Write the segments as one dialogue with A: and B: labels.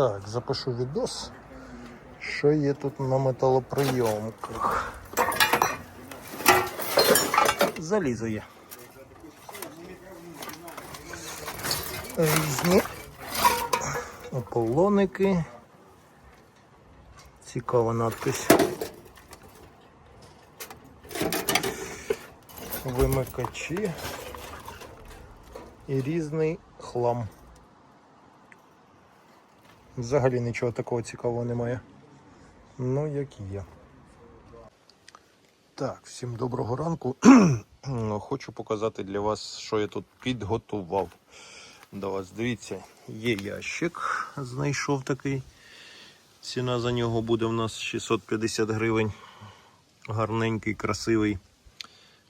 A: Так, запишу відос. Що є тут на металоприйомках? Залізо є. Різні ополоники. Цікава надпись. Вимикачі і різний хлам. Взагалі нічого такого цікавого немає. Ну, як є. Так, всім доброго ранку. Хочу показати для вас, що я тут підготував до вас. Дивіться, є ящик, знайшов такий. Ціна за нього буде в нас 650 гривень. Гарненький, красивий.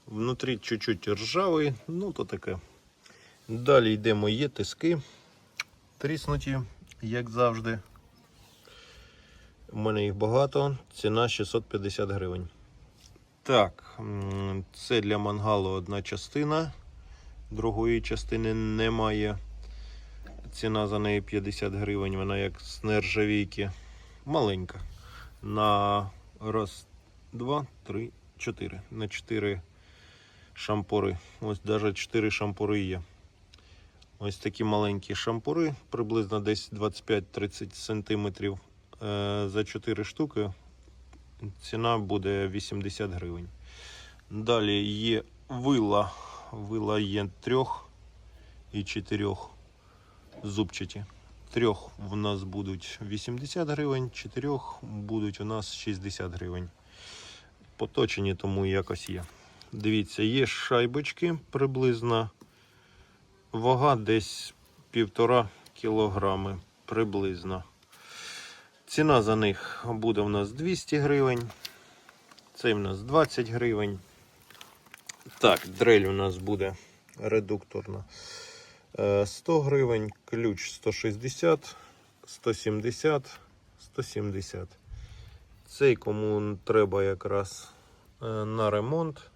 A: Внутрі чуть-чуть ржавий, ну то таке. Далі йдемо, є тиски тріснуті, як завжди. У мене їх багато, ціна 650 гривень. Так, це для мангалу одна частина, другої частини немає. Ціна за неї 50 гривень, вона як з нержавійки. Маленька. На раз, два, три, чотири. На чотири шампури. Ось навіть 4 шампури є. Ось такі маленькі шампури, приблизно десь 25-30 см. За 4 штуки ціна буде 80 гривень. Далі є вила. Вила є трьох і чотирьох зубчаті. Трьох в нас будуть 80 гривень, чотирьох будуть у нас 60 гривень. Поточені тому якось є. Дивіться, є шайбочки приблизно. Вага десь півтора кілограми приблизно. Ціна за них буде у нас 200 гривень. Цей у нас 20 гривень. Так, дрель у нас буде редукторна. Е, 100 гривень, ключ 160, 170, 170. Цей кому треба якраз е, на ремонт.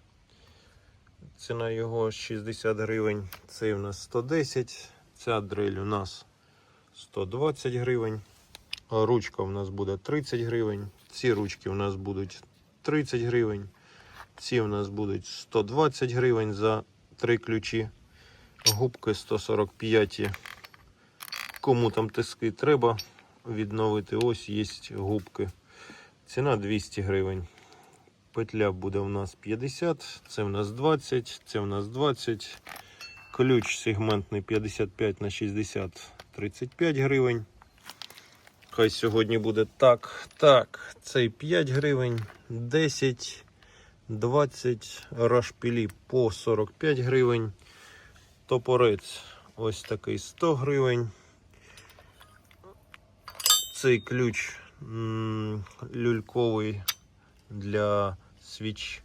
A: Ціна його 60 гривень. Цей у нас 110. Ця дрель у нас 120 гривень. Ручка у нас буде 30 гривень. Ці ручки у нас будуть 30 гривень. Ці у нас будуть 120 гривень за три ключі. Губки 145. Кому там тиски треба відновити, ось є губки. Ціна 200 гривень. Петля буде у нас 50, це в нас 20, це в нас 20. Ключ сегментний 55 на 60 35 гривень. Хай сьогодні буде так. Так, цей 5 гривень, 10, 20, рашпілі по 45 гривень. Топорець ось такий 100 гривень. Цей ключ люльковий для свіч.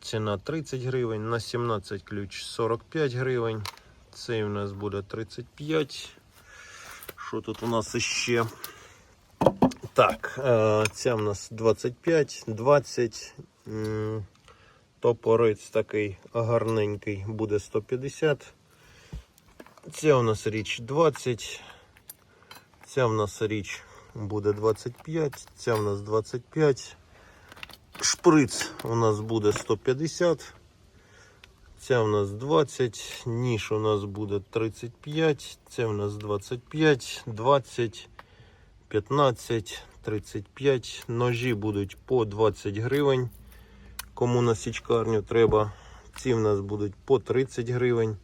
A: Ціна 30 гривень, на 17 ключ 45 гривень. Цей у нас буде 35. Що тут у нас іще? Так, е, ця у нас 25, 20. м, Топорець такий гарненький буде 150. Ця у нас річ 20. Ця у нас річ буде 25, ця у нас 25. Шприц у нас буде 150. Ця у нас 20, ніж у нас буде 35, це у нас 25, 20, 15, 35. Ножі будуть по 20 гривень. Кому на січкарню треба, ці в нас будуть по 30 гривень.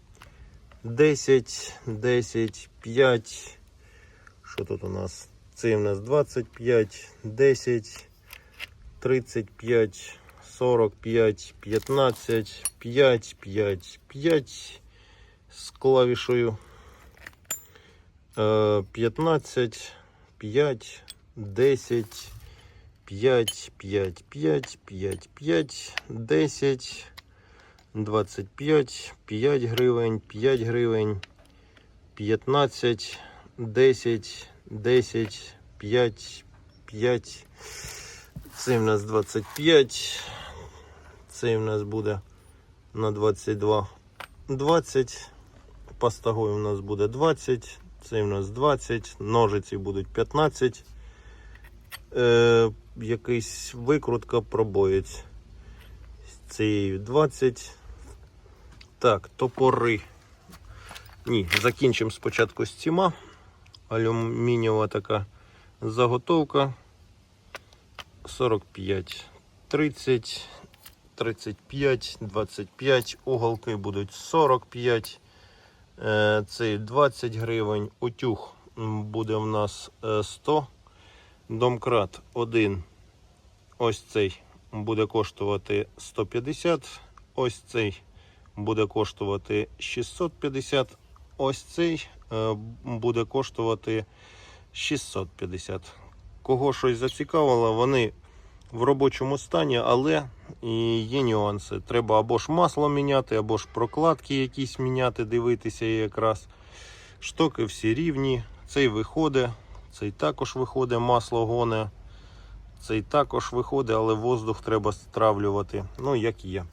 A: 10, 10, 5. Що тут у нас? Цей у нас 25, 10, 35, 45, 15, 5, 5, 5 з клавішою. Е, 15, 5, 10, 5, 5, 5, 5, 5, 10, 25, 5 гривень, 5 гривень, 15, 10, 10, 5, 5. Цей в нас 25. Цей в нас буде на 22. 20. Пастагой у нас буде 20. Цей у нас 20, ножиці будуть 15. Е, якийсь викрутка пробоєць. З цією 20. Так, топори. Ні, закінчимо спочатку з ціма. Алюмінієва така заготовка. 45, 30, 35, 25, уголки будуть 45, е, цей 20 гривень, утюг буде в нас е, 100, домкрат 1, ось цей буде коштувати 150, ось цей буде коштувати 650, ось цей е, буде коштувати 650. Кого щось зацікавило, вони в робочому стані, але є нюанси. Треба або ж масло міняти, або ж прокладки якісь міняти, дивитися якраз. Штоки всі рівні. Цей виходить, цей також виходить, масло гоне. Цей також виходить, але воздух треба стравлювати. Ну, як є.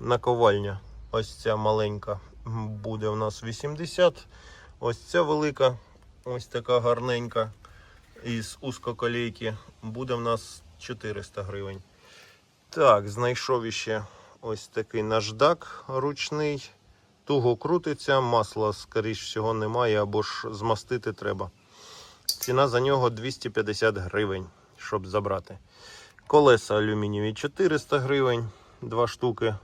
A: Наковальня. Ось ця маленька буде у нас 80. Ось ця велика, ось така гарненька із узкоколейки буде в нас 400 гривень. Так, знайшов іще ось такий наждак ручний. Туго крутиться, масла, скоріш всього, немає, або ж змастити треба. Ціна за нього 250 гривень, щоб забрати. Колеса алюмінієві 400 гривень, два штуки.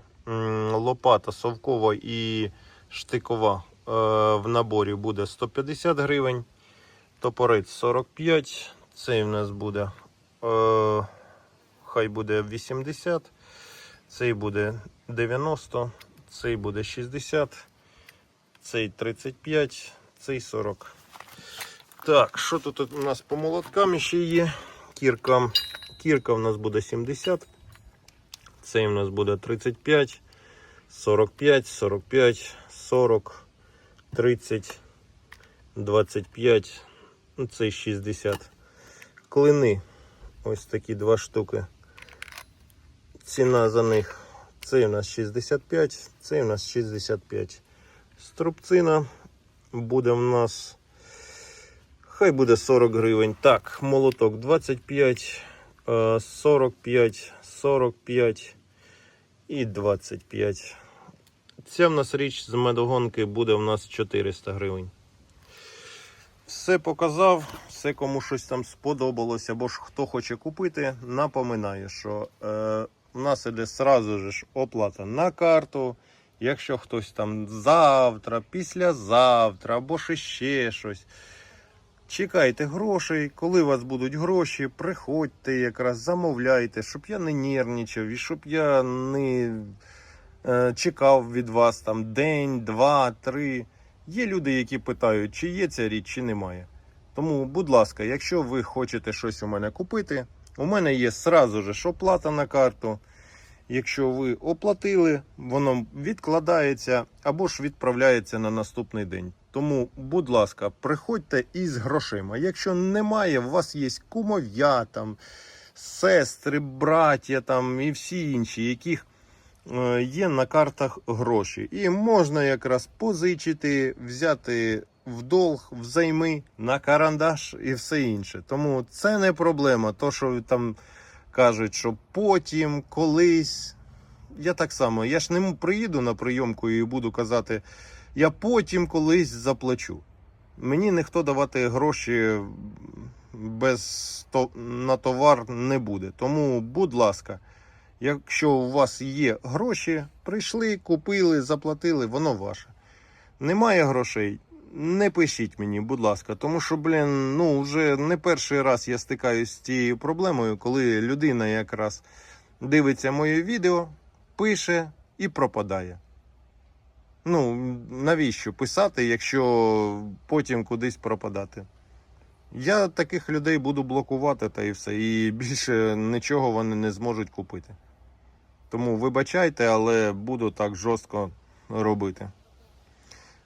A: Лопата совкова і штикова е, в наборі буде 150 гривень. Топорець 45. Цей в нас буде. Е, хай буде 80. Цей буде 90. Цей буде 60. Цей 35. Цей 40. Так, що тут у нас по молоткам ще є? Кірка. Кірка у нас буде 70. Цей у нас буде 35, 45, 45, 40, 30, 25. Ну, цей 60. Клини. Ось такі два штуки. Ціна за них. Цей у нас 65, цей у нас 65. Струбцина буде в нас. Хай буде 40 гривень. Так, молоток 25, е, 45, 45 і 25. Ця в нас річ з медогонки буде в нас 400 гривень. Все показав, все кому щось там сподобалось, або ж хто хоче купити, напоминаю, що е, у нас іде сразу ж оплата на карту. Якщо хтось там завтра, післязавтра або ж ще щось. Чекайте грошей, коли у вас будуть гроші, приходьте якраз, замовляйте, щоб я не нервничав і щоб я не е, чекав від вас там день, два, три. Є люди, які питають, чи є ця річ, чи немає. Тому, будь ласка, якщо ви хочете щось у мене купити, у мене є сразу ж оплата на карту. Якщо ви оплатили, воно відкладається або ж відправляється на наступний день. Тому, будь ласка, приходьте із грошима. Якщо немає, у вас є кумов'я, там, сестри, браття там, і всі інші, яких є на картах гроші. І можна якраз позичити, взяти в долг, взайми на карандаш і все інше. Тому це не проблема. То, що там кажуть, що потім, колись. Я так само, я ж не приїду на прийомку і буду казати, я потім колись заплачу. Мені ніхто давати гроші без на товар не буде. Тому, будь ласка, якщо у вас є гроші, прийшли, купили, заплатили, воно ваше. Немає грошей, не пишіть мені, будь ласка, тому що, блін, ну вже не перший раз я стикаюсь з цією проблемою, коли людина якраз дивиться моє відео, пише і пропадає. Ну, навіщо писати, якщо потім кудись пропадати? Я таких людей буду блокувати та і все. І більше нічого вони не зможуть купити. Тому вибачайте, але буду так жорстко робити.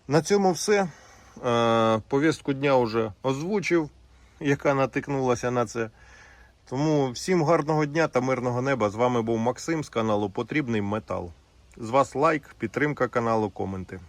A: На цьому все. Е, Повістку дня вже озвучив, яка натикнулася на це. Тому всім гарного дня та мирного неба. З вами був Максим з каналу Потрібний Метал. З вас лайк, підтримка каналу, коменти.